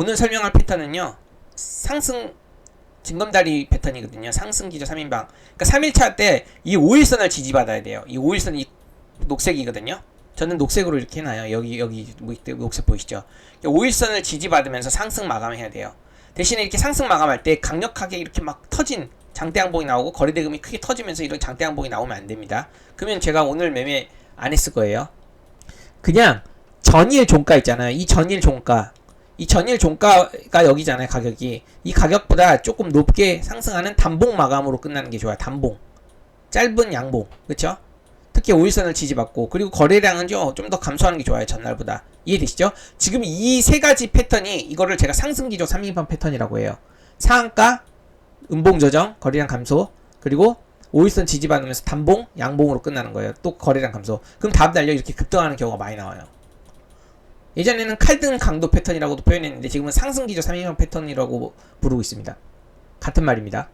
오늘 설명할 패턴은요. 상승 징검다리 패턴이거든요. 상승 기조 3인방. 그러니까 3일차 때 이 5일선을 지지받아야 돼요. 이 5일선이 녹색이거든요. 저는 녹색으로 이렇게 해놔요. 여기 여기 뭐 녹색 보이시죠? 5일선을 지지받으면서 상승 마감해야 돼요. 대신에 이렇게 상승 마감할 때 강력하게 이렇게 막 터진 장대 항봉이 나오고 거래 대금이 크게 터지면서 이런 장대 항봉이 나오면 안 됩니다. 그러면 제가 오늘 매매 안 했을 거예요. 그냥 전일 종가 있잖아요. 이 전일 종가. 이 전일 종가가 여기잖아요. 가격이. 이 가격보다 조금 높게 상승하는 단봉 마감으로 끝나는 게 좋아요. 단봉. 짧은 양봉. 그쵸? 특히 5일선을 지지받고 그리고 거래량은 좀더 감소하는 게 좋아요. 전날보다. 이해되시죠? 지금 이 세 가지 패턴이 이거를 제가 상승기조 3인판 패턴이라고 해요. 상한가, 음봉 조정, 거래량 감소, 그리고 5일선 지지받으면서 단봉, 양봉으로 끝나는 거예요. 또 거래량 감소. 그럼 다음 날려 이렇게 급등하는 경우가 많이 나와요. 예전에는 칼등 강도 패턴이라고도 표현했는데 지금은 상승 기조 3인판 패턴이라고 부르고 있습니다. 같은 말입니다.